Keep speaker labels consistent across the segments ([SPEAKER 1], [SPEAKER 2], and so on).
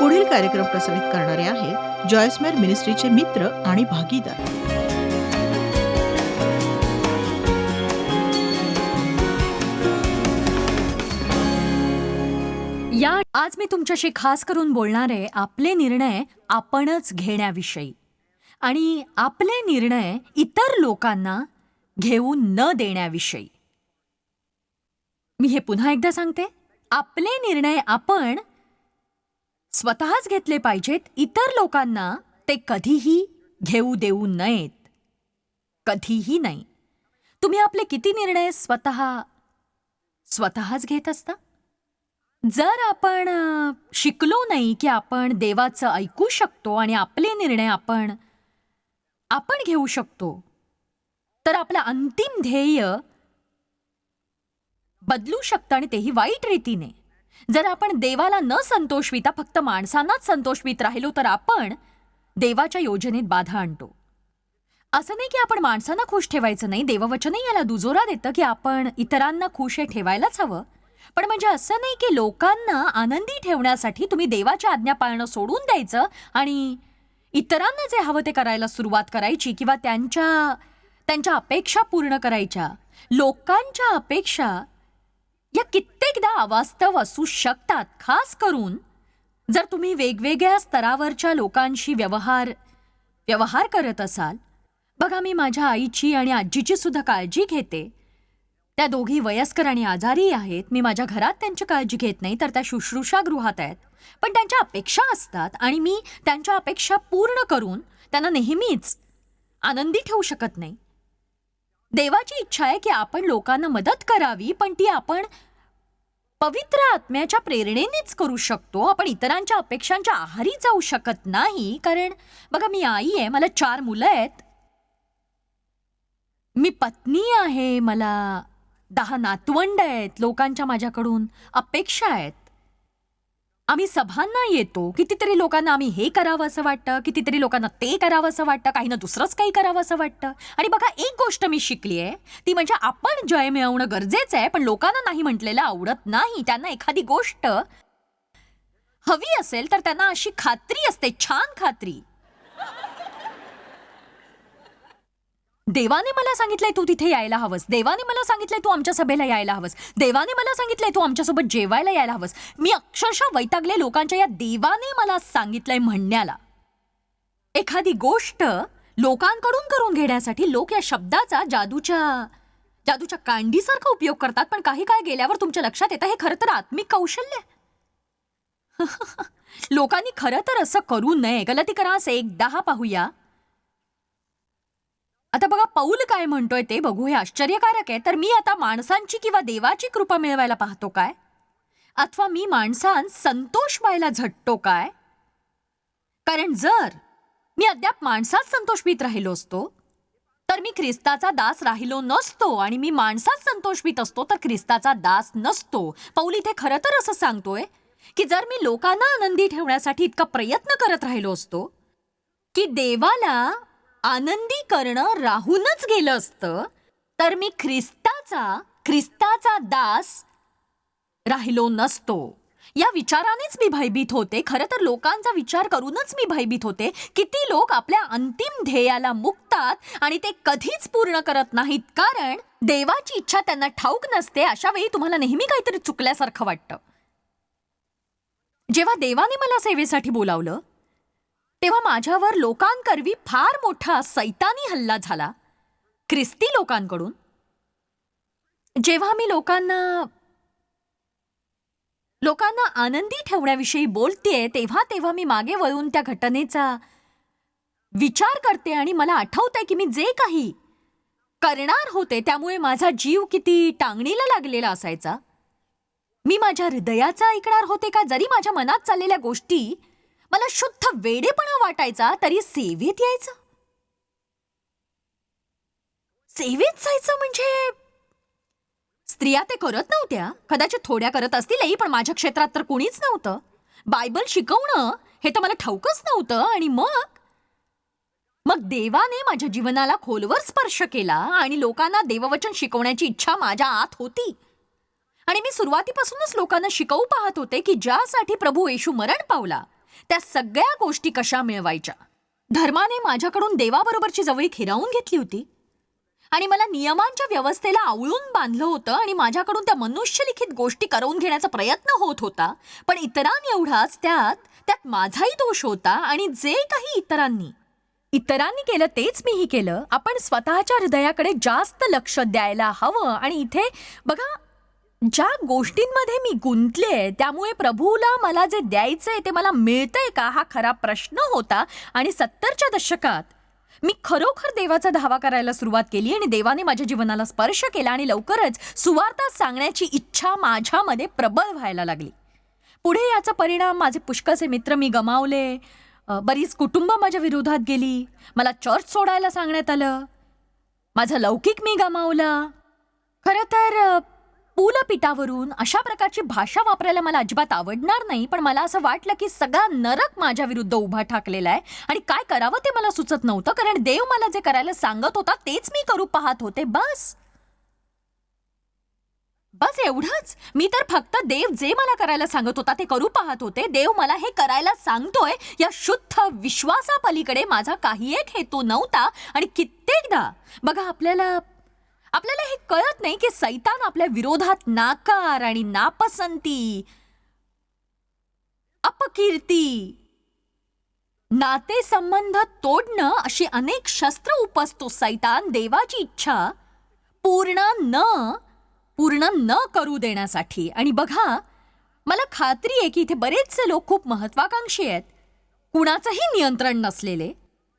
[SPEAKER 1] पुढील कार्यक्रम प्रसारित करणारे आहेत जॉयस्मेर मिनिस्ट्रीचे मित्र आणि भागीदार.
[SPEAKER 2] या आज मी तुमच्याशी खास करून बोलणार आहे आपले निर्णय आपणच घेण्याविषयी. आणि आपले निर्णय इतर लोकांना घेऊ न देण्याविषयी. मी हे पुन्हा एकदा सांगते. आपले निर्णय आपण स्वतःच घेतले पाहिजेत इतर लोकांना ते कधीही घेऊ देऊ नयेत. कधीही नाही. तुम्ही आपले किती निर्णय स्वतः स्वतःच घेत असता? जर आपण शिकलो नाही की आपण देवाचं ऐकू शकतो आणि आपले निर्णय आपण आपण घेऊ शकतो तर आपलं अंतिम ध्येय बदलू शकतं आणि तेही वाईट रीतीने. जर आपण देवाला न संतोषविता फक्त माणसांनाच संतोषवित राहिलो तर आपण देवाच्या योजनेत बाधा आणतो. असं नाही की आपण माणसांना खुश ठेवायचं नाही देववचनही याला दुजोरा देतं की आपण इतरांना खुश हे ठेवायलाच हवं. पण म्हणजे असं नाही की लोकांना आनंदी ठेवण्यासाठी तुम्ही देवाच्या आज्ञा पाळणं सोडून द्यायचं आणि इतरांना जे हवं ते करायला सुरुवात करायची किंवा त्यांच्या त्यांच्या अपेक्षा पूर्ण करायच्या. लोकांच्या अपेक्षा या कित्येकदा अवास्तव असू शकतात. खास करून जर तुम्ही वेगवेगळ्या स्तरावरच्या लोकांशी व्यवहार व्यवहार करत असाल. बघा मी माझ्या आईची आणि आजीची सुद्धा काळजी घेते. त्या दोघी वयस्कर आणि आजारी आहेत. मी माझ्या घरात त्यांची काळजी घेत नाही तर त्या शुश्रूषागृहात आहेत. पण त्यांच्या अपेक्षा असतात आणि मी त्यांच्या अपेक्षा पूर्ण करून त्यांना नेहमीच आनंदी ठेवू शकत नाही. देवाची इच्छा आहे की आपण लोकांना मदत करावी पण ती आपण पवित्र आत्म्याच्या प्रेरणेनेच करू शकतो. आपण इतरांच्या अपेक्षांच्या आहारी जाऊ शकत नाही. कारण बघा मी आई आहे मला चार मुलं आहेत. मी पत्नी आहे मला दहा नातवंड आहेत लोकांच्या माझ्याकडून अपेक्षा आहेत. आम्ही सभांना येतो. कितीतरी लोकांना आम्ही हे करावं असं वाटतं. कितीतरी लोकांना ते करावं असं वाटतं. काहींना दुसरंच काही करावं असं वाटतं. आणि बघा एक गोष्ट मी शिकली आहे. ती म्हणजे आपण जय मिळवणं गरजेचं आहे पण लोकांना नाही म्हटलेलं आवडत नाही. त्यांना एखादी गोष्ट हवी असेल तर त्यांना अशी खात्री असते. छान खात्री. देवाने मला सांगितलंय तू तिथे यायला हवंस. देवाने मला सांगितलंय तू आमच्या सभेला यायला हवंस. देवाने मला सांगितलंय तू आमच्यासोबत जेवायला यायला हवंस. मी अक्षरशः वैतागले लोकांच्या या देवाने मला सांगितलंय म्हणण्याला. एखादी गोष्ट लोकांकडून करून घेण्यासाठी लोक या शब्दाचा जादूच्या जादूच्या कांडीसारखा उपयोग करतात पण काही काळ गेल्यावर तुमच्या लक्षात येतं हे खरं तर आत्मिक कौशल्य आहे. लोकांनी खरं तर असं करू नये. गलती करा असं एकदा पाहूया. आता बघा पौल काय म्हणतोय ते बघू हे आश्चर्यकारक आहे. तर मी आता माणसांची किंवा देवाची कृपा मिळवायला पाहतो काय? अथवा मी माणसां संतोष व्हायला झटतो काय? कारण जर मी अद्याप माणसात संतोषवीत राहिलो असतो तर मी ख्रिस्ताचा दास राहिलो नसतो आणि मी माणसात संतोषवीत असतो तर ख्रिस्ताचा दास नसतो. पौल इथे खरं तर असं सांगतोय की जर मी लोकांना आनंदी ठेवण्यासाठी इतका प्रयत्न करत राहिलो असतो की देवाला आनंदी करणं राहूनच गेलं असतं तर मी ख्रिस्ताचा ख्रिस्ताचा दास राहिलो नसतो. या विचारानेच मी भयभीत होते. खरं तर लोकांचा विचार करूनच मी भयभीत होते. किती लोक आपल्या अंतिम ध्येयाला मुकतात आणि ते कधीच पूर्ण करत नाहीत. कारण देवाची इच्छा त्यांना ठाऊक नसते अशा वेळी तुम्हाला नेहमी काहीतरी चुकल्यासारखं वाटतं. जेव्हा देवाने मला सेवेसाठी बोलावलं तेव्हा माझ्यावर लोकांकरवी फार मोठा सैतानी हल्ला झाला. ख्रिस्ती लोकांकडून. जेव्हा मी लोकांना लोकांना आनंदी ठेवण्याविषयी बोलतेय तेव्हा तेव्हा मी मागे वळून त्या घटनेचा विचार करते आणि मला आठवतंय की मी जे काही करणार होते त्यामुळे माझा जीव किती टांगणीला लागलेला असायचा. मी माझ्या हृदयाचा ऐकणार होते का? जरी माझ्या मनात चाललेल्या गोष्टी मला शुद्ध वेडेपणा वाटायचा तरी सेवेत यायचं. सेवेत जायचं म्हणजे स्त्रिया ते करत नव्हत्या. कदाचित थोड्या करत असतीलही पण माझ्या क्षेत्रात तर कुणीच नव्हतं. बायबल शिकवणं हे तर मला ठाऊकच नव्हतं. आणि मग? मग देवाने माझ्या जीवनाला खोलवर स्पर्श केला आणि लोकांना देववचन शिकवण्याची इच्छा माझ्या आत होती. आणि मी सुरुवातीपासूनच लोकांना शिकवू पाहत होते की ज्यासाठी प्रभू येशू मरण पावला. त्या सगळ्या गोष्टी कशा मिळवायच्या? धर्माने माझ्याकडून देवाबरोबरची जवळीक हिरावून घेतली होती. आणि मला नियमांच्या व्यवस्थेला आवळून बांधलं होतं आणि माझ्याकडून त्या मनुष्यलिखित गोष्टी करवून घेण्याचा प्रयत्न होत होता. पण इतरांनी एवढाच त्यात त्यात माझाही दोष होता आणि जे काही इतरांनी. इतरांनी केलं तेच मीही केलं. आपण स्वतःच्या हृदयाकडे जास्त लक्ष द्यायला हवं आणि इथे बघा ज्या गोष्टींमध्ये मी गुंतले त्यामुळे प्रभूला मला जे द्यायचंय ते मला मिळतंय का हा खरा प्रश्न होता आणि सत्तरच्या दशकात मी खरोखर देवाचा धावा करायला सुरुवात केली आणि देवाने माझ्या जीवनाला स्पर्श केला आणि लवकरच सुवार्ता सांगण्याची इच्छा माझ्यामध्ये प्रबळ व्हायला लागली. पुढे याचा परिणाम माझे पुष्कळचे मित्र मी गमावले बरीच कुटुंब माझ्या विरोधात गेली मला चर्च सोडायला सांगण्यात आलं माझा लौकिक मी गमावला. खरं तर अ, अशा प्रकारची भाषा वापरायला मला अजिबात आवडणार नाही पण मला असं वाटलं की सगळा नरक माझ्या विरुद्ध उभा ठाकलेला आहे. आणि काय करावं ते मला सुचत नव्हतं कारण देव मला जे करायला सांगत होता तेच मी करू पाहत होते. बस. बस एवढंच. मी तर फक्त देव जे मला करायला सांगत होता ते करू पाहत होते. देव मला हे करायला सांगतोय या शुद्ध विश्वासापलीकडे माझा काही एक हेतू नव्हता. आणि कित्येकदा बघा आपल्याला आपल्याला हे कळत नाही की सैतान आपल्या विरोधात नाकार आणि नापसंती अपकीर्ती नातेसंबंध तोडणं अशी अनेक शस्त्र उपसतो सैतान देवाची इच्छा पूर्ण न पूर्ण न करू देण्यासाठी. आणि बघा मला खात्री आहे की इथे बरेचसे लोक खूप महत्वाकांक्षी आहेत. कुणाचंही नियंत्रण नसलेले.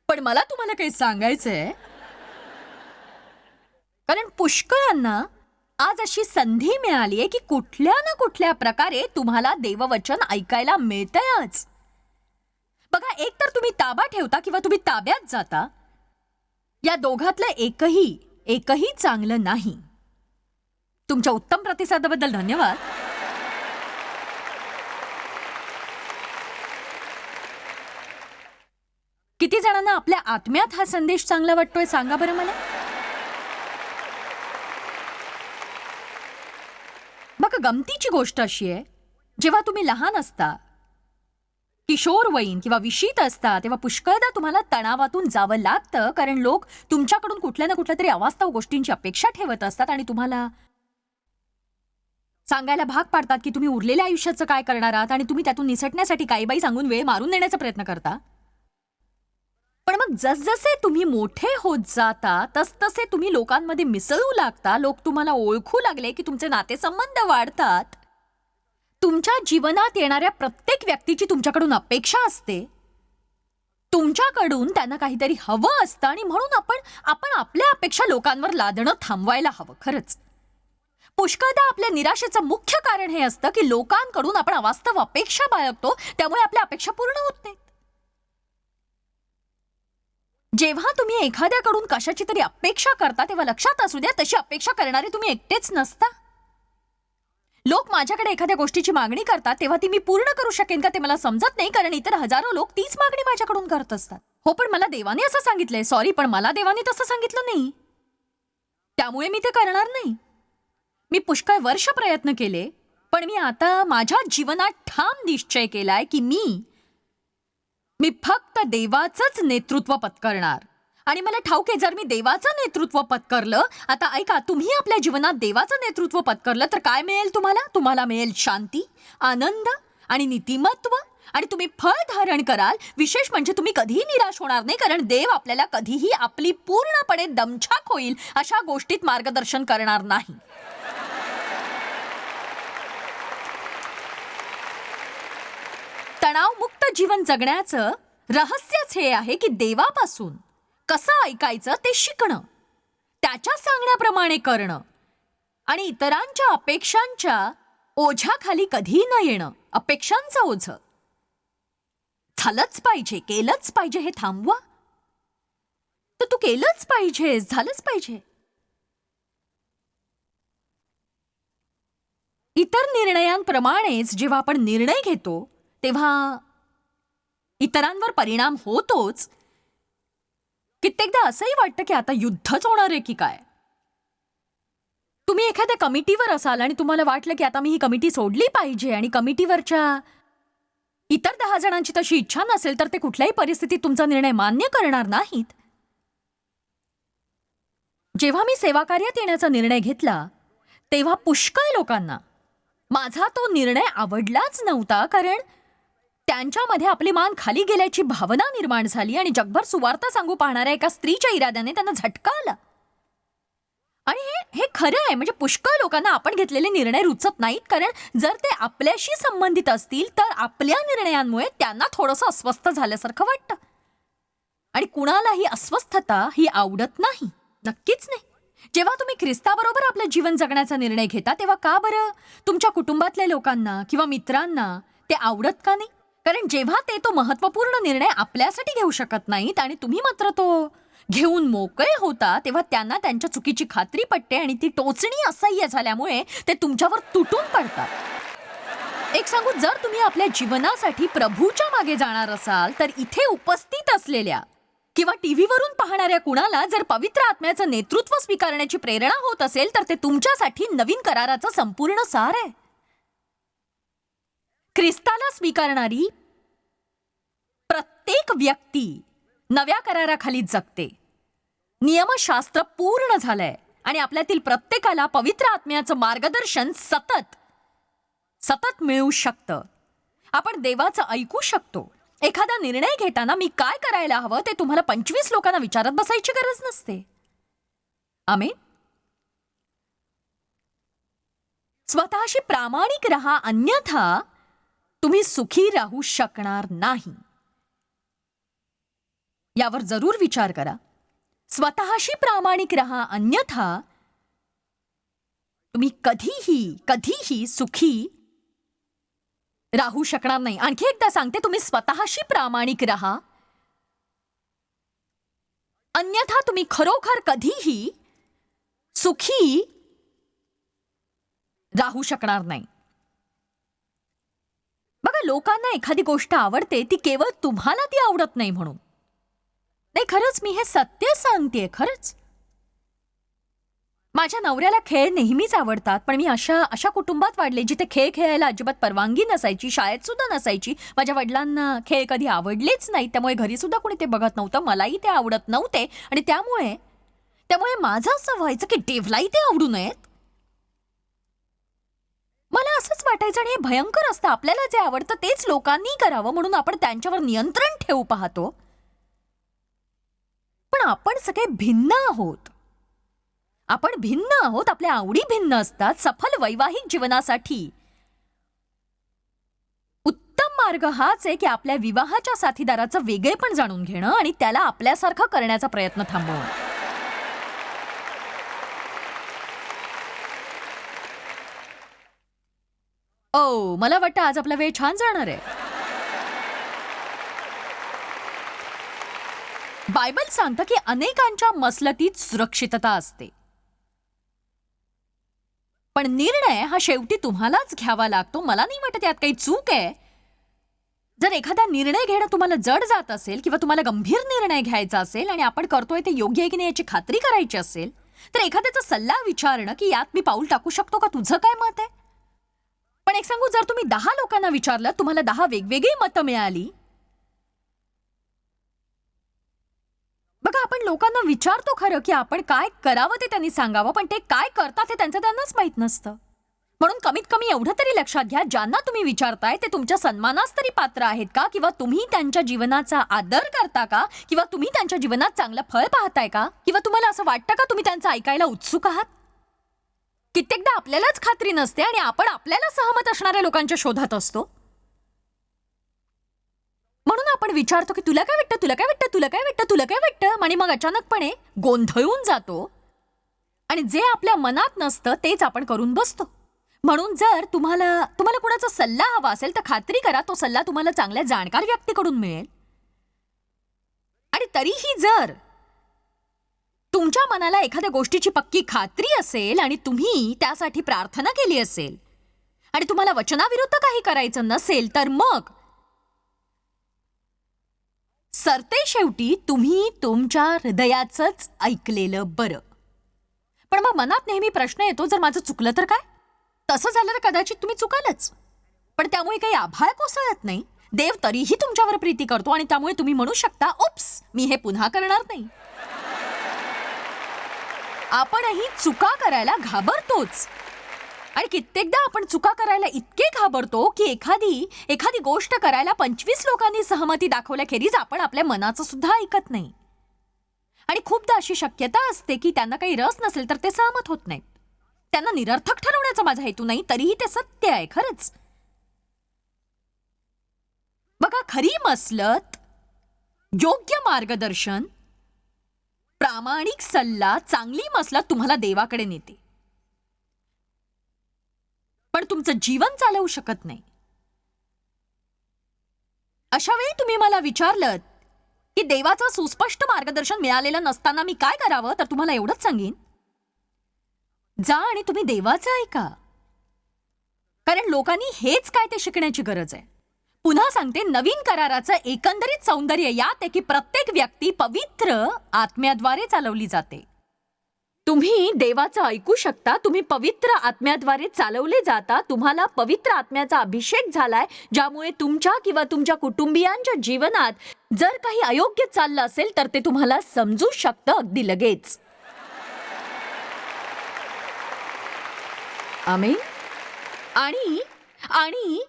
[SPEAKER 2] पण मला तुम्हाला काही सांगायचंय. कारण पुष्कळांना आज अशी संधी मिळाली आहे की कुठल्या ना कुठल्या प्रकारे तुम्हाला देववचन ऐकायला मिळतंयच बघा एक तर तुम्ही ताबा ठेवता किंवा तुम्ही ताब्यात जाता या दोघातलं एकही एकही चांगलं नाही. तुमच्या उत्तम प्रतिसादाबद्दल धन्यवाद. किती जणांना आपल्या आत्म्यात हा संदेश चांगला वाटतोय सांगा बरं मला. बघा गमतीची गोष्ट अशी आहे जेव्हा तुम्ही लहान असता किशोरवयीन किंवा विशीत असता तेव्हा पुष्कळदा तुम्हाला तणावातून जावं लागतं कारण लोक तुमच्याकडून कुठल्या ना कुठल्या तरी अवास्तव गोष्टींची अपेक्षा ठेवत असतात आणि तुम्हाला सांगायला भाग पाडतात की तुम्ही उरलेल्या आयुष्याचं काय करणार आहात आणि तुम्ही त्यातून निसटण्यासाठी काही बाई सांगून वेळ मारून देण्याचा प्रयत्न करता. पण मग जसजसे तुम्ही मोठे होत जाता तसतसे तुम्ही लोकांमध्ये मिसळू लागता. लोक तुम्हाला ओळखू लागले की तुमचे नातेसंबंध वाढतात. तुमच्या जीवनात येणाऱ्या प्रत्येक व्यक्तीची तुमच्याकडून अपेक्षा असते. तुमच्याकडून त्यांना काहीतरी हवं असतं आणि म्हणून आपण आपण आपल्या अपेक्षा लोकांवर लादणं थांबवायला हवं खरंच. पुष्कळदा आपल्या निराशेचं मुख्य कारण हे असतं की लोकांकडून आपण अवास्तव अपेक्षा बाळगतो त्यामुळे आपल्या अपेक्षा पूर्ण होत नाहीत. जेव्हा तुम्ही एखाद्याकडून कशाची तरी अपेक्षा करता तेव्हा लक्षात असू द्या तशी अपेक्षा करणारे तुम्ही एकटेच नसता. लोक माझ्याकडे एखाद्या गोष्टीची मागणी करतात तेव्हा ती मी पूर्ण करू शकेन का ते मला समजत नाही कारण इतर हजारो लोक तीच मागणी माझ्याकडून करत असतात. हो पण मला देवाने असं सांगितलंय सॉरी पण मला देवाने तसं सांगितलं नाही. त्यामुळे मी ते करणार नाही. मी पुष्कळ वर्ष प्रयत्न केले पण मी आता माझ्या जीवनात ठाम निश्चय केलाय की मी मी फक्त देवाचंच नेतृत्व पत्करणार. आणि मला ठाऊक आहे जर मी देवाचं नेतृत्व पत्करलं आता ऐका तुम्ही आपल्या जीवनात देवाचं नेतृत्व पत्करलं तर काय मिळेल तुम्हाला? तुम्हाला मिळेल शांती आनंद आणि नीतिमत्व. आणि तुम्ही फळ धारण कराल. विशेष म्हणजे तुम्ही कधीही निराश होणार नाही कारण देव आपल्याला कधीही आपली पूर्णपणे दमछाक होईल अशा गोष्टीत मार्गदर्शन करणार नाही. तणावमुक्त जीवन जगण्याचं रहस्यच हे आहे की देवापासून कसं ऐकायचं ते शिकणं त्याच्या सांगण्याप्रमाणे करणं आणि इतरांच्या अपेक्षांच्या ओझ्याखाली कधी न येणं अपेक्षांचं ओझ. झालंच पाहिजे केलंच पाहिजे हे थांबवा. तर तू केलंच पाहिजे झालंच पाहिजे. इतर निर्णयांप्रमाणेच जेव्हा आपण निर्णय घेतो तेव्हा इतरांवर परिणाम होतोच. कित्येकदा असंही वाटतं की आता युद्धच होणार आहे की काय? तुम्ही एखाद्या कमिटीवर असाल आणि तुम्हाला वाटलं की आता मी ही कमिटी सोडली पाहिजे आणि कमिटीवरच्या इतर दहा जणांची तशी इच्छा नसेल तर ते कुठल्याही परिस्थितीत तुमचा निर्णय मान्य करणार नाहीत. जेव्हा मी सेवा कार्यात येण्याचा निर्णय घेतला तेव्हा पुष्कळ लोकांना माझा तो निर्णय आवडलाच नव्हता कारण त्यांच्यामध्ये आपली मान खाली गेल्याची भावना निर्माण झाली आणि जगभर सुवार्ता सांगू पाहणाऱ्या एका स्त्रीच्या इराद्याने त्यांना झटका आला आणि हे हे खरं आहे म्हणजे पुष्कळ लोकांना आपण घेतलेले निर्णय रुचत नाहीत. कारण जर ते आपल्याशी संबंधित असतील तर आपल्या निर्णयांमुळे त्यांना थोडंसं अस्वस्थ झाल्यासारखं वाटतं. आणि कुणालाही अस्वस्थता ही आवडत नाही. नक्कीच नाही. जेव्हा तुम्ही ख्रिस्ताबरोबर आपलं जीवन जगण्याचा निर्णय घेता तेव्हा का बरं? तुमच्या कुटुंबातल्या लोकांना किंवा मित्रांना ते आवडत का नाही? कारण जेव्हा ते तो महत्त्वपूर्ण निर्णय आपल्यासाठी घेऊ शकत नाहीत आणि तुम्ही मात्र तो घेऊन मोकळे होता तेव्हा त्यांना त्यांच्या चुकीची खात्री पटते आणि ती टोचणी असह्य झाल्यामुळे ते तुमच्यावर तुटून पडतात. एक सांगू जर तुम्ही आपल्या जीवनासाठी प्रभूच्या मागे जाणार असाल तर इथे उपस्थित असलेल्या किंवा टीव्हीवरून पाहणाऱ्या कुणाला जर पवित्र आत्म्याचं नेतृत्व स्वीकारण्याची प्रेरणा होत असेल तर ते तुमच्यासाठी नवीन कराराचं संपूर्ण सार आहे. ख्रिस्ताला स्वीकारणारी प्रत्येक व्यक्ती नव्या कराराखाली जगते. नियमशास्त्र पूर्ण झालंय आणि आपल्यातील प्रत्येकाला पवित्र आत्म्याचं मार्गदर्शन सतत सतत मिळू शकतं. आपण देवाचं ऐकू शकतो. एखादा निर्णय घेताना मी काय करायला हवं ते तुम्हाला पंचवीस लोकांना विचारत बसायची गरज नसते. आमे स्वतःशी प्रामाणिक रहा अन्यथा तुम्ही सुखी राहू शकणार नाही. यावर जरूर विचार करा. स्वतःशी प्रामाणिक रहा अन्यथा तुम्ही कधीही कधीही सुखी राहू शकणार नाही. आणखी एकदा सांगते तुम्ही स्वतःशी प्रामाणिक राहा. अन्यथा तुम्ही खरोखर कधीही सुखी राहू शकणार नाही. बघा लोकांना एखादी गोष्ट आवडते ती केवळ तुम्हाला ती आवडत नाही म्हणून. नाही खरंच मी हे सत्य सांगतेय खरंच. माझ्या नवऱ्याला खेळ नेहमीच आवडतात पण मी अशा अशा कुटुंबात वाढले जिथे खेळ खेळायला अजिबात परवानगी नसायची शाळेत सुद्धा नसायची. माझ्या वडिलांना खेळ कधी आवडलेच नाही त्यामुळे घरी सुद्धा कोणी ते बघत नव्हतं मलाही ते आवडत नव्हते. आणि त्यामुळे त्यामुळे माझं असं व्हायचं की देवलाही ते आवडू नयेत. मला असंच वाटायचं आणि हे भयंकर असतं. आपल्याला जे आवडतं तेच लोकांनी करावं म्हणून आपण त्यांच्यावर नियंत्रण ठेवू पाहतो. पण आपण सगळे भिन्न आहोत. आपण भिन्न आहोत आपल्या आवडी भिन्न असतात सफल वैवाहिक जीवनासाठी. उत्तम मार्ग हाच आहे की आपल्या विवाहाच्या साथीदाराचं वेगळेपण जाणून घेणं आणि त्याला आपल्यासारखं करण्याचा प्रयत्न थांबवणं. ओ मला वाटतं आज आपला वेळ छान जाणार आहे. बायबल सांगतं की अनेकांच्या मसलतीत सुरक्षितता असते. पण निर्णय हा शेवटी तुम्हालाच घ्यावा लागतो. मला नाही वाटत यात काही चूक आहे. जर एखादा निर्णय घेणं तुम्हाला जड जात असेल किंवा तुम्हाला गंभीर निर्णय घ्यायचा असेल आणि आपण करतोय ते योग्य आहे की नाही याची खात्री करायची असेल तर एखाद्याचा सल्ला विचारणं की यात मी पाऊल टाकू शकतो का? तुझं काय मत आहे? पण एक सांगू जर तुम्ही दहा लोकांना विचारलं तुम्हाला दहा वेगवेगळी मतं मिळाली. बघा आपण लोकांना विचारतो खरं की आपण काय करावं ते त्यांनी सांगावं पण ते काय करतात हे त्यांचं त्यांनाच माहीत नसतं. म्हणून कमीत कमी एवढं तरी लक्षात घ्या ज्यांना तुम्ही विचारताय ते तुमच्या सन्मानास तरी पात्र आहेत का? किंवा तुम्ही त्यांच्या जीवनाचा आदर करता का? किंवा तुम्ही त्यांच्या जीवनात चांगलं फळ पाहताय का? किंवा तुम्हाला असं वाटतं का तुम्ही त्यांचं ऐकायला उत्सुक आहात? कित्येकदा आपल्यालाच खात्री नसते आणि आपण आपल्याला सहमत असणाऱ्या लोकांच्या शोधात असतो. म्हणून आपण विचारतो की तुला काय वाटतं तुला काय वाटतं तुला काय वाटतं तुला काय वाटतं? आणि मग अचानकपणे गोंधळून जातो. आणि जे आपल्या मनात नसतं तेच आपण करून बसतो. म्हणून जर तुम्हाला तुम्हाला कुणाचा सल्ला हवा असेल तर खात्री करा तो सल्ला तुम्हाला चांगल्या जाणकार व्यक्तीकडून मिळेल. आणि तरीही जर तुमच्या मनाला एखाद्या गोष्टीची पक्की खात्री असेल आणि तुम्ही त्यासाठी प्रार्थना केली असेल आणि तुम्हाला वचनाविरुद्ध काही करायचं नसेल तर मग सरते शेवटी तुम्ही तुमच्या हृदयाचंच ऐकलेलं बरं. पण मग मनात नेहमी प्रश्न येतो जर माझं चुकलं तर काय? तसं झालं तर कदाचित तुम्ही चुकालच. पण त्यामुळे काही आभाळ कोसळत नाही. देव तरीही तुमच्यावर प्रीती करतो आणि त्यामुळे तुम्ही म्हणू शकता उप्स मी हे पुन्हा करणार नाही. आपणही चुका करायला घाबरतोच. आणि कित्येकदा आपण चुका करायला इतके घाबरतो की एखादी एखादी गोष्ट करायला पंचवीस लोकांनी सहमती दाखवल्याखेरीज आपण आपल्या मनाचं सुद्धा ऐकत नाही. आणि खूपदा अशी शक्यता असते की त्यांना काही रस नसेल तर ते सहमत होत नाहीत. त्यांना निरर्थक ठरवण्याचा माझा हेतू नाही तरीही ते सत्य आहे खरंच. बघा खरी मसलत योग्य मार्गदर्शन प्रामाणिक सल्ला चांगली मसला तुम्हाला देवाकडे नेते. पण तुमचं जीवन चालवू शकत नाही. अशा वेळी तुम्ही मला विचारलं की देवाचं सुस्पष्ट मार्गदर्शन मिळालेलं नसताना मी काय करावं तर तुम्हाला एवढंच सांगेन. जा आणि तुम्ही देवाचं ऐका. कारण लोकांनी हेच काय ते शिकण्याची गरज आहे. पुन्हा सांगते नवीन कराराचं एकंदरीत सौंदर्य यात आहे की प्रत्येक व्यक्ती पवित्र आत्म्याद्वारे चालवली जाते. तुम्ही देवाचं ऐकू शकता तुम्ही पवित्र आत्म्याद्वारे चालवले जाता तुम्हाला पवित्र आत्म्याचा अभिषेक झालाय ज्यामुळे तुमच्या किंवा तुमच्या कुटुंबियांच्या जीवनात जर काही अयोग्य चाललं असेल तर ते तुम्हाला समजू शकतं अगदी लगेच. आम्ही आणि आणि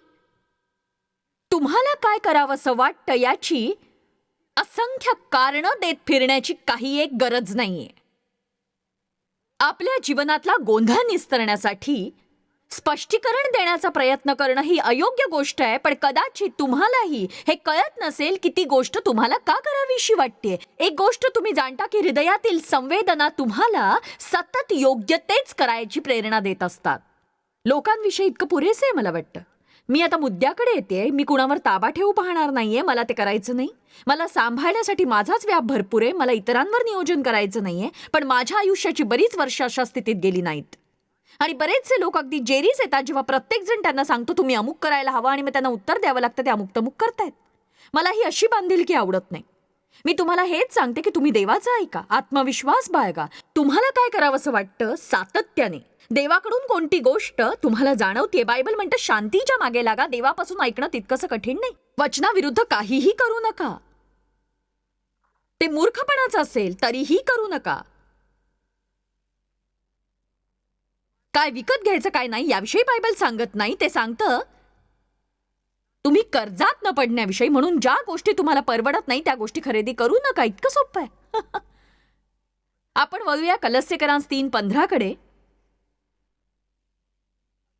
[SPEAKER 2] तुम्हाला काय करावंसं वाटतं याची? असंख्य कारणं देत फिरण्याची काही एक गरज नाहीये. आपल्या जीवनातला गोंधळ निस्तरण्यासाठी स्पष्टीकरण देण्याचा प्रयत्न करणं ही अयोग्य गोष्ट आहे पण कदाचित तुम्हालाही हे कळत नसेल की ती गोष्ट तुम्हाला का करावीशी वाटते एक गोष्ट तुम्ही जाणता की हृदयातील संवेदना तुम्हाला सतत योग्य तेच करायची प्रेरणा देत असतात. लोकांविषयी इतकं पुरेसे आहे मला वाटतं. मी आता मुद्द्याकडे येते. मी कुणावर ताबा ठेवू पाहणार नाहीये. मला ते करायचं नाही. मला सांभाळण्यासाठी माझाच व्याप भरपूर आहे. मला इतरांवर नियोजन करायचं नाहीये. पण माझ्या आयुष्याची बरीच वर्ष अशा स्थितीत गेली नाहीत. आणि बरेचसे लोक अगदी जेरीस येतात जेव्हा प्रत्येक जण त्यांना सांगतो तुम्ही अमुक करायला हवं आणि मग त्यांना उत्तर द्यावं लागतं. ते अमुक तमुक करतायत. मला ही अशी बांधिलकी आवडत नाही. मी तुम्हाला हेच सांगते की तुम्ही देवाचं ऐका आत्मविश्वास बाळगा. तुम्हाला काय करावंसं वाटतं? सातत्याने. देवाकडून कोणती गोष्ट तुम्हाला जाणवते बायबल म्हणतं शांतीच्या मागे लागा देवापासून ऐकणं तितकंसं कठीण नाही. वचनाविरुद्ध काहीही करू नका. ते मूर्खपणाचं असेल तरीही करू नका. काय विकत घ्यायचं काय नाही याविषयी बायबल सांगत नाही. ते सांगतं तुम्ही कर्जात न पडण्याविषयी म्हणून ज्या गोष्टी तुम्हाला परवडत नाही त्या गोष्टी खरेदी करू नका. इतकं सोपं आहे. आपण वळूया कलस्यकरांस तीन पंधराकडे.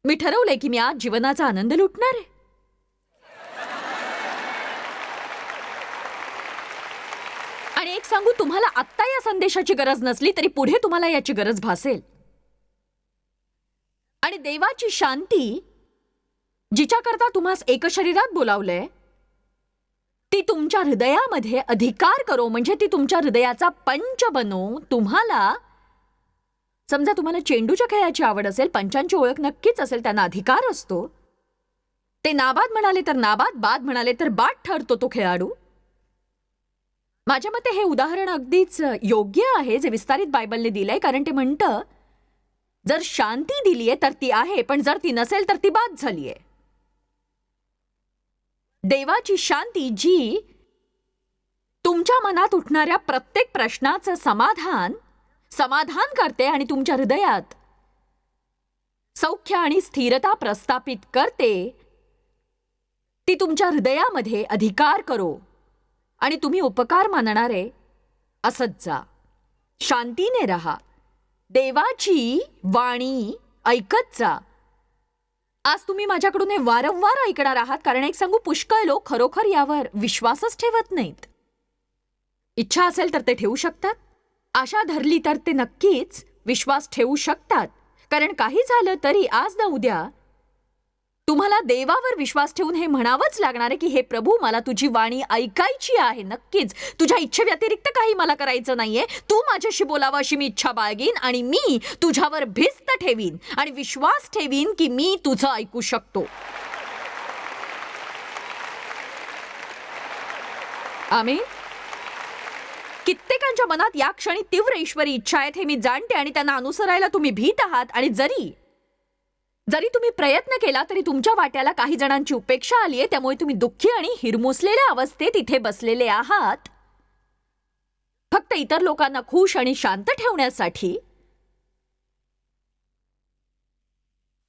[SPEAKER 2] मी ठरवलंय की मी आज जीवनाचा आनंद लुटणार आहे. आणि एक सांगू तुम्हाला आत्ता या संदेशाची गरज नसली तरी पुढे तुम्हाला याची गरज भासेल. आणि देवाची शांती जिच्याकरता तुम्हास एक शरीरात बोलावलंय ती तुमच्या हृदयामध्ये अधिकार करो म्हणजे ती तुमच्या हृदयाचा पंच बनो तुम्हाला समजा तुम्हाला चेंडूच्या खेळाची आवड असेल पंचांची ओळख नक्कीच असेल त्यांना अधिकार असतो. ते नाबाद म्हणाले तर नाबाद बाद म्हणाले तर बाद ठरतो तो खेळाडू. माझ्या मते हे उदाहरण अगदीच योग्य आहे जे विस्तारित बायबलने दिलंय कारण ते म्हणतं जर शांती दिलीये तर ती आहे पण जर ती नसेल तर ती बाद झालीये. देवाची शांती जी तुमच्या मनात उठणाऱ्या प्रत्येक प्रश्नाचं समाधान समाधान करते आणि तुमच्या हृदयात. सौख्य आणि स्थिरता प्रस्थापित करते. ती तुमच्या हृदयामध्ये अधिकार करो आणि तुम्ही उपकार मानणारे असत जा. शांतीने राहा. देवाची वाणी ऐकत जा. आज तुम्ही माझ्याकडून हे वारंवार ऐकणार आहात कारण एक सांगू पुष्कळ लोक खरोखर यावर विश्वासच ठेवत नाहीत. इच्छा असेल तर ते ठेवू शकतात. आशा धरली तर ते नक्कीच विश्वास ठेवू शकतात. कारण काही झालं तरी आज ना उद्या तुम्हाला देवावर विश्वास ठेवून हे म्हणावंच लागणार आहे की हे प्रभू मला तुझी वाणी ऐकायची आहे. नक्कीच. तुझ्या इच्छेव्यतिरिक्त काही मला करायचं नाहीये. तू माझ्याशी बोलावं अशी मी इच्छा बाळगीन आणि मी तुझ्यावर भिस्त ठेवीन आणि विश्वास ठेवीन की मी तुझं ऐकू शकतो. आम्ही कित्येकांच्या मनात या क्षणी तीव्र ईश्वरी इच्छा आहेत हे मी जाणते आणि त्यांना अनुसरायला तुम्ही भीत आहात. आणि जरी जरी तुम्ही प्रयत्न केला तरी तुमच्या वाट्याला काही जणांची उपेक्षा आली आहे त्यामुळे तुम्ही दुःखी आणि हिरमुसलेल्या अवस्थेत इथे बसलेले आहात. फक्त इतर लोकांना खुश आणि शांत ठेवण्यासाठी.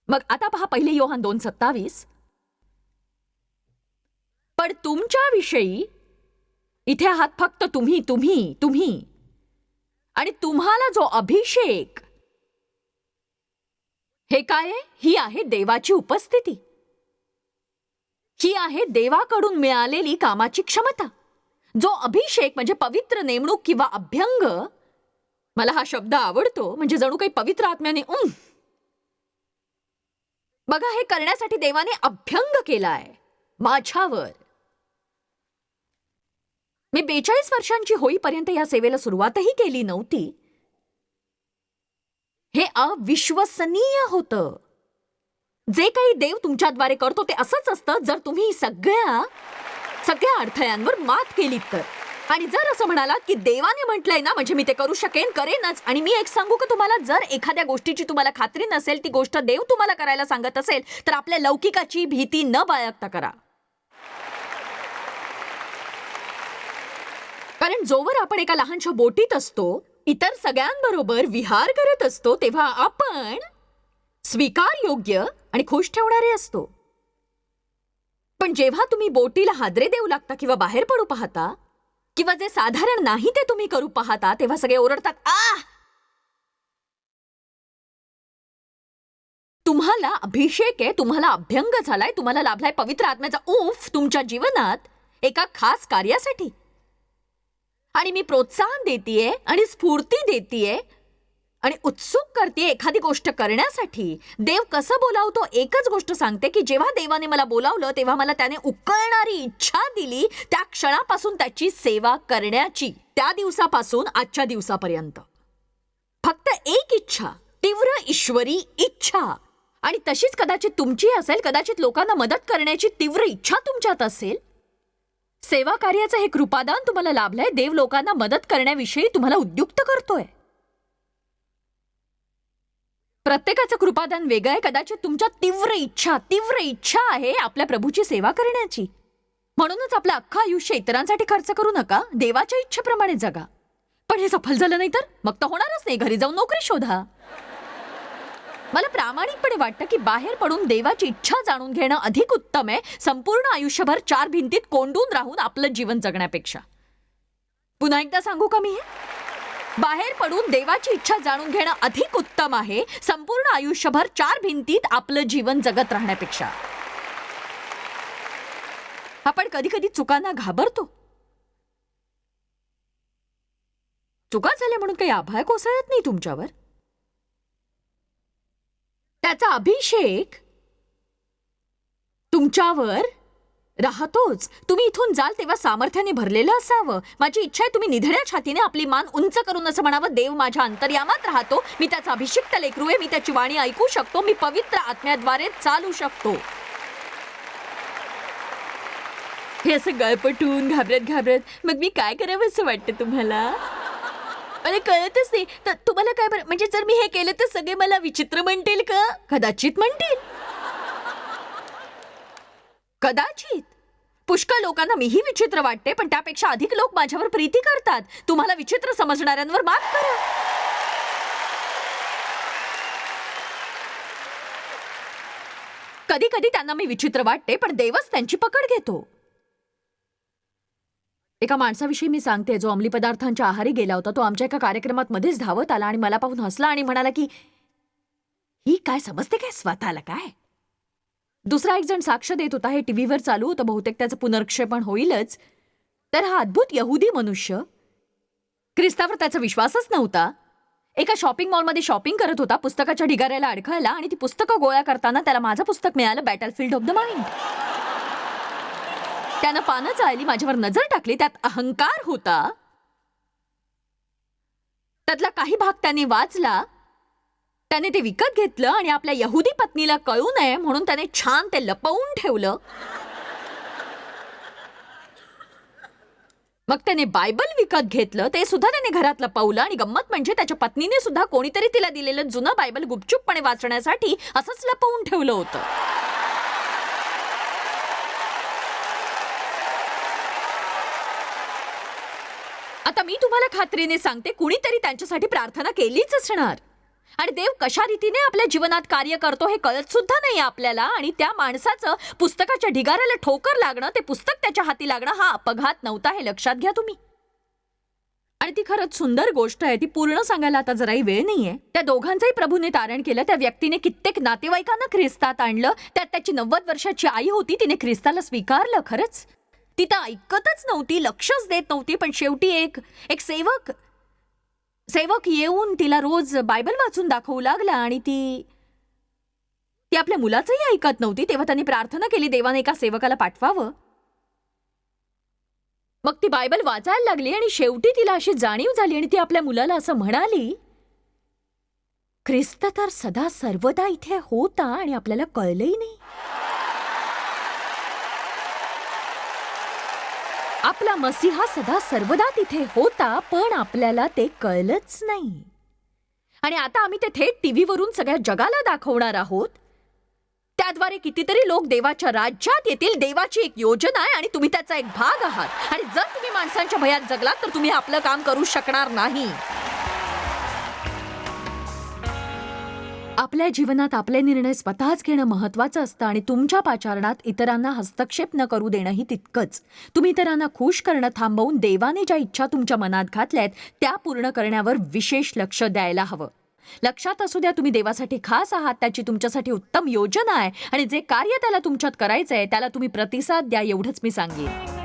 [SPEAKER 2] मग आता पहा पहिले योहान दोन सत्तावीस. पण तुमच्याविषयी इथे आहात फक्त तुम्ही तुम्ही तुम्ही. आणि तुम्हाला जो अभिषेक हे काय ही आहे देवाची उपस्थिती. ही आहे देवाकडून मिळालेली कामाची क्षमता. जो अभिषेक म्हणजे पवित्र नेमणूक किंवा अभ्यंग मला हा शब्द आवडतो म्हणजे जणू काही पवित्र आत्म्याने उं. बघा हे करण्यासाठी देवाने अभ्यंग केलाय माझ्यावर. मी बेचाळीस वर्षांची होईपर्यंत या सेवेला सुरुवातही केली नव्हती. हे अविश्वसनीय होतं. जे काही देव तुमच्याद्वारे करतो ते असंच असतं जर तुम्ही सगळ्या सगळ्या अडथळ्यांवर मात केलीत तर. आणि जर असं म्हणालात की देवाने म्हटलंय ना म्हणजे मी ते करू शकेन करेनच. आणि मी एक सांगू का तुम्हाला जर एखाद्या गोष्टीची तुम्हाला खात्री नसेल ती गोष्ट देव तुम्हाला करायला सांगत असेल तर आपल्या लौकिकाची भीती न बाळगता करा. कारण जोवर आपण एका लहानशा बोटीत असतो इतर सगळ्यांबरोबर विहार करत असतो तेव्हा आपण स्वीकार योग्य आणि खुश ठेवणारे असतो. पण जेव्हा तुम्ही बोटीला हादरे देऊ लागता किंवा बाहेर पडू पाहता किंवा जे साधारण नाही ते तुम्ही करू पाहता तेव्हा सगळे ओरडतात आ! तुम्हाला अभिषेक आहे तुम्हाला अभ्यंग झालाय तुम्हाला लाभलाय पवित्र आत्म्याचा ऊफ तुमच्या जीवनात एका खास कार्यासाठी. आणि मी प्रोत्साहन देतीये आणि स्फूर्ती देतीये आणि उत्सुक करते एखादी गोष्ट करण्यासाठी. देव कसं बोलावतो एकच गोष्ट सांगते की जेव्हा देवाने मला बोलावलं तेव्हा मला त्याने उकळणारी इच्छा दिली त्या क्षणापासून त्याची सेवा करण्याची त्या दिवसापासून आजच्या दिवसापर्यंत. फक्त एक इच्छा तीव्र ईश्वरी इच्छा. आणि तशीच कदाचित तुमची असेल कदाचित लोकांना मदत करण्याची तीव्र इच्छा तुमच्यात असेल सेवा कार्याचं हे कृपादान तुम्हाला लाभलंय. देव लोकांना मदत करण्याविषयी तुम्हाला उद्युक्त करतोय. प्रत्येकाचं कृपादान वेगळं आहे. कदाचित तुमच्या तीव्र इच्छा तीव्र इच्छा आहे आपल्या प्रभूची सेवा करण्याची. म्हणूनच आपलं अख्खं आयुष्य इतरांसाठी खर्च करू नका. देवाच्या इच्छेप्रमाणे जगा. पण हे सफल झालं नाही तर? मग तर होणारच नाही. घरी जाऊन नोकरी शोधा. मला प्रामाणिकपणे वाटतं की बाहेर पडून देवाची इच्छा जाणून घेणं अधिक उत्तम आहे. संपूर्ण आयुष्यभर चार भिंतीत कोंडून राहून आपलं जीवन जगण्यापेक्षा. पुन्हा एकदा सांगू का मी हे? बाहेर पडून देवाची इच्छा जाणून घेणं अधिक उत्तम आहे. संपूर्ण आयुष्यभर चार भिंतीत आपलं जीवन जगत राहण्यापेक्षा. आपण कधी कधी चुकांना घाबरतो? चुका झाल्या म्हणून काही आभाय कोसळत नाही तुमच्यावर? त्याचा अभिषेक तुमच्यावर राहतोच. तुम्ही इथून जाल तेव्हा सामर्थ्याने भरलेलं असावं. माझी इच्छा आहे तुम्ही निधड्या छातीने आपली मान उंच करून असं म्हणावं देव माझ्या अंतर्यामात राहतो. मी त्याचा अभिषिक्त लेकरू आहे. मी त्याची वाणी ऐकू शकतो. मी पवित्र आत्म्याद्वारे चालू शकतो. हे असं गळपटून घाबरत घाबरत. मग मी काय करावं असं वाटतं तुम्हाला? मला कळतच नाही. तर तुम्हाला काय बरं म्हणजे जर मी हे केलं तर सगळे मला विचित्र म्हणतील का? कदाचित म्हणतील. कदाचित. पुष्कळ लोकांना मीही विचित्र वाटते पण त्यापेक्षा अधिक लोक माझ्यावर प्रीती करतात. तुम्हाला विचित्र समजणाऱ्यांवर मात करा. कधी कधी त्यांना मी विचित्र वाटते पण देवच त्यांची पकड घेतो. एका माणसाविषयी मी सांगते जो अंमली पदार्थांच्या आहारी गेला होता तो आमच्या एका कार्यक्रमात मध्येच धावत आला आणि मला पाहून हसला आणि म्हणाला की ही काय समजते काय? स्वतःला काय? दुसरा एक जण साक्ष देत होता हे टीव्हीवर चालू होतं बहुतेक त्याचं पुनर्क्षेपण होईलच. तर हा अद्भुत यहुदी मनुष्य ख्रिस्तावर त्याचा विश्वासच नव्हता. एका शॉपिंग मॉलमध्ये शॉपिंग करत होता पुस्तकाच्या ढिगाऱ्याला अडखळला आणि ती पुस्तकं गोळा करताना त्याला माझं पुस्तक मिळालं battlefield of the mind त्यानं पानं चाळली माझ्यावर नजर टाकली त्यात अहंकार होता. त्यातला काही भाग त्याने वाचला. त्याने ते विकत घेतलं आणि आपल्या यहुदी पत्नीला कळू नये म्हणून त्याने छान ते लपवून ठेवलं. मग त्याने बायबल विकत घेतलं ते सुद्धा त्याने घरात लपवलं आणि गंमत म्हणजे त्याच्या पत्नीने सुद्धा कोणीतरी तिला दिलेलं जुनं बायबल गुपचूपपणे वाचण्यासाठी असंच लपवून ठेवलं होतं. आता मी तुम्हाला खात्रीने सांगते कुणीतरी त्यांच्यासाठी प्रार्थना केलीच असणार. आणि देव कशा रीतीने आपल्या जीवनात कार्य करतो हे कळत सुद्धा नाही आपल्याला. आणि त्या माणसाचं पुस्तकाच्या ढिगाऱ्याला ठोकर लागणं ते पुस्तक त्याच्या हाती लागणं हा अपघात नव्हता हे लक्षात घ्या तुम्ही. आणि ती खरंच सुंदर गोष्ट आहे ती पूर्ण सांगायला आता जराही वेळ नाहीये. त्या दोघांचंही प्रभूने तारण केलं त्या व्यक्तीने कित्येक नातेवाईकांना ख्रिस्तात आणलं त्यात त्याची नव्वद वर्षाची आई होती तिने ख्रिस्ताला स्वीकारलं खरंच. ती तर ऐकतच नव्हती लक्षच देत नव्हती पण शेवटी एक एक सेवक सेवक येऊन तिला रोज बायबल वाचून दाखवू लागला आणि ती ती आपल्या मुलाचंही ऐकत नव्हती तेव्हा त्यांनी प्रार्थना केली देवाने एका सेवकाला पाठवावं. मग ती बायबल वाचायला लागली आणि शेवटी तिला अशी जाणीव झाली आणि ती आपल्या मुलाला असं म्हणाली ख्रिस्त तर सदा सर्वदा इथे होता आणि आपल्याला कळलंही नाही. आपला मसीहा सदा सर्वदा तिथे होता पण आपल्याला ते कळलंच नाही. आणि आता आम्ही ते थेट टीव्हीवरून सगळ्या जगाला दाखवणार आहोत. त्याद्वारे कितीतरी लोक देवाच्या राज्यात येतील देवाची एक योजना आहे आणि तुम्ही त्याचा एक भाग आहात. आणि जर तुम्ही माणसांच्या भयात जगलात तर तुम्ही आपलं काम करू शकणार नाही. आपल्या जीवनात आपले निर्णय स्वतःच घेणं महत्वाचं असतं आणि तुमच्या पाचारणात इतरांना हस्तक्षेप न करू देणंही तितकंच. तुम्ही इतरांना खुश करणं थांबवून देवाने ज्या इच्छा तुमच्या मनात घातल्यात त्या पूर्ण करण्यावर विशेष लक्ष द्यायला हवं. लक्षात असू द्या तुम्ही देवासाठी खास आहात त्याची तुमच्यासाठी उत्तम योजना आहे आणि जे कार्य त्याला तुमच्यात करायचं आहे त्याला तुम्ही प्रतिसाद द्या एवढंच मी सांगेन.